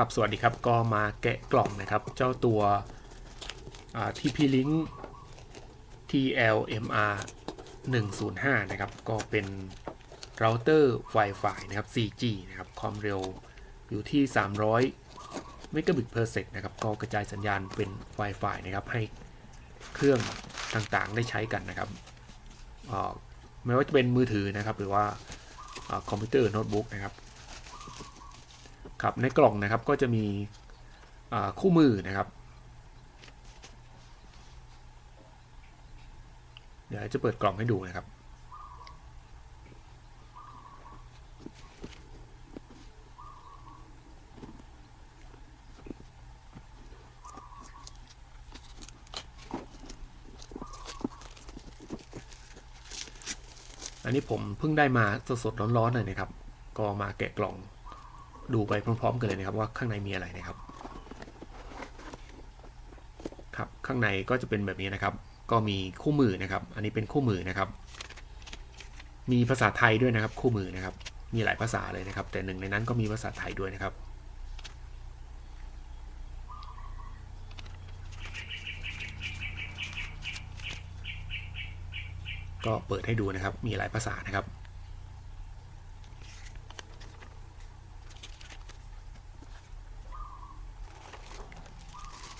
ครับ สวัสดีครับก็มาแกะกล่องนะครับ เจ้าตัวอ่า TP-Link TLMR 105 นะครับ ก็เป็นเราเตอร์ Wi-Fi นะครับ 4G นะครับ ความเร็วอยู่ที่ 300 เมกะบิต per sec นะครับ ก็กระจายสัญญาณเป็น Wi-Fi นะครับ ให้เครื่องต่างๆได้ใช้กันนะครับไม่ว่าจะเป็นมือถือนะครับ หรือว่าคอมพิวเตอร์โน้ตบุ๊กนะครับ ครับในกล่องนะครับก็จะมีคู่มือนะครับ เดี๋ยวจะเปิดกล่องให้ดูนะครับอันนี้ผมเพิ่งได้มาสดๆร้อนๆเลยนะครับ ก็มาแกะกล่อง ดูไปพร้อมๆกันเลยนะครับว่าข้างในมีอะไรนะครับ ครับข้างในก็จะเป็นแบบนี้นะครับ ก็มีคู่มือนะครับ อันนี้เป็นคู่มือนะครับ มีภาษาไทยด้วยนะครับ คู่มือนะครับ มีหลายภาษาเลยนะครับ แต่หนึ่งในนั้นก็มีภาษาไทยด้วยนะครับก็เปิดให้ดูนะครับ มีหลายภาษานะครับ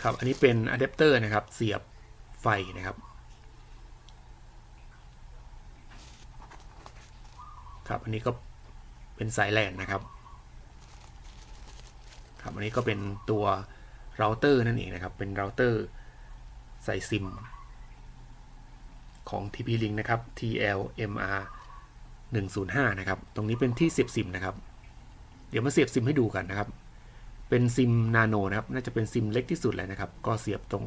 ครับ อันนี้เป็นอะแดปเตอร์นะครับ เสียบไฟนะครับ ครับ อันนี้ก็เป็นสายแลนนะครับ ครับ อันนี้ก็เป็นตัวเราเตอร์นั่นเองนะครับ เป็นเราเตอร์ใส่ซิมของ TP-Link นะครับ TLMR 105 นะครับ ตรงนี้เป็นที่เสียบซิมนะครับ เดี๋ยวมาเสียบซิมให้ดูกันนะครับ เป็นซิมนาโนนะครับ น่าจะเป็นซิมเล็กที่สุดเลยนะครับ ก็เสียบตรง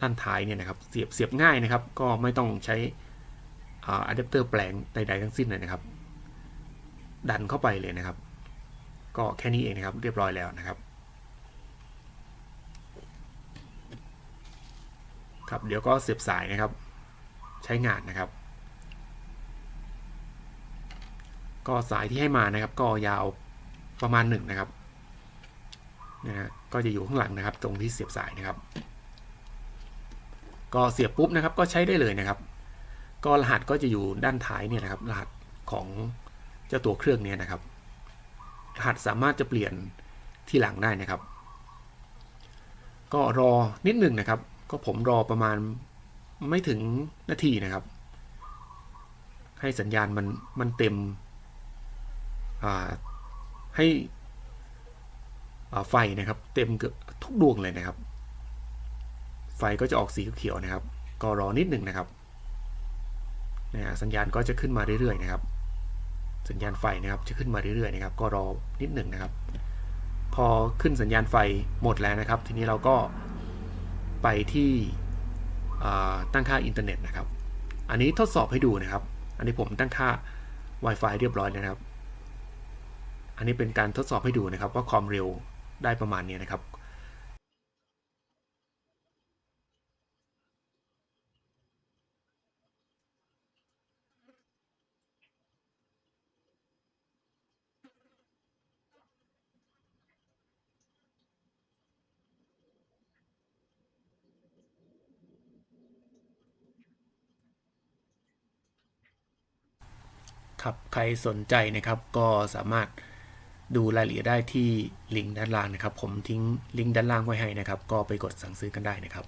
ด้านท้ายเนี่ยนะครับ เสียบเสียบง่ายนะครับ ก็ไม่ต้องใช้อาอะแดปเตอร์แปลงใดๆทั้งสิ้นเลยนะครับ ดันเข้าไปเลยนะครับ ก็แค่นี้เองนะครับ เรียบร้อยแล้วนะครับ ครับ เดี๋ยวก็เสียบสายนะครับ ใช้งานนะครับ ก็สายที่ให้มานะครับ ก็ยาว ประมาณหนึ่งนะครับนะฮะก็จะอยู่ข้างหลังนะครับ ตรงที่เสียบสายนะครับ ก็เสียบปุ๊บนะครับก็ใช้ได้เลยนะครับ ก็รหัสก็จะอยู่ด้านท้ายเนี่ยนะครับ รหัสของเจ้าตัวเครื่องเนี่ยนะครับ รหัสสามารถจะเปลี่ยนที่หลังได้นะครับ ก็รอนิดหนึ่งนะครับ ก็ผมรอประมาณไม่ถึงนาทีนะครับ ให้สัญญาณมันมันเต็มอ่า ให้ไฟนะครับ เต็มเกือบทุกดวงเลยนะครับ ไฟก็จะออกสีเขียวนะครับ ก็รอนิดหนึ่งนะครับนะสัญญาณก็จะขึ้นมาเรื่อยๆนะครับ สัญญาณไฟนะครับจะขึ้นมาเรื่อยๆนะครับ ก็รอนิดหนึ่งนะครับ พอขึ้นสัญญาณไฟหมดแล้วนะครับ ทีนี้เราก็ไปที่ตั้งค่าอินเทอร์เน็ตนะครับ อันนี้ทดสอบให้ดูนะครับ อันนี้ผมตั้งค่า Wi-Fi เรียบร้อยนะครับ อันนี้เป็นการทดสอบให้ดูนะครับว่าความเร็วได้ประมาณนี้นะครับครับใครสนใจนะครับก็สามารถ ดูรายละเอียดได้ที่ลิงก์ด้านล่างนะครับ ผมทิ้งลิงก์ด้านล่างไว้ให้นะครับ ก็ไปกดสั่งซื้อกันได้นะครับ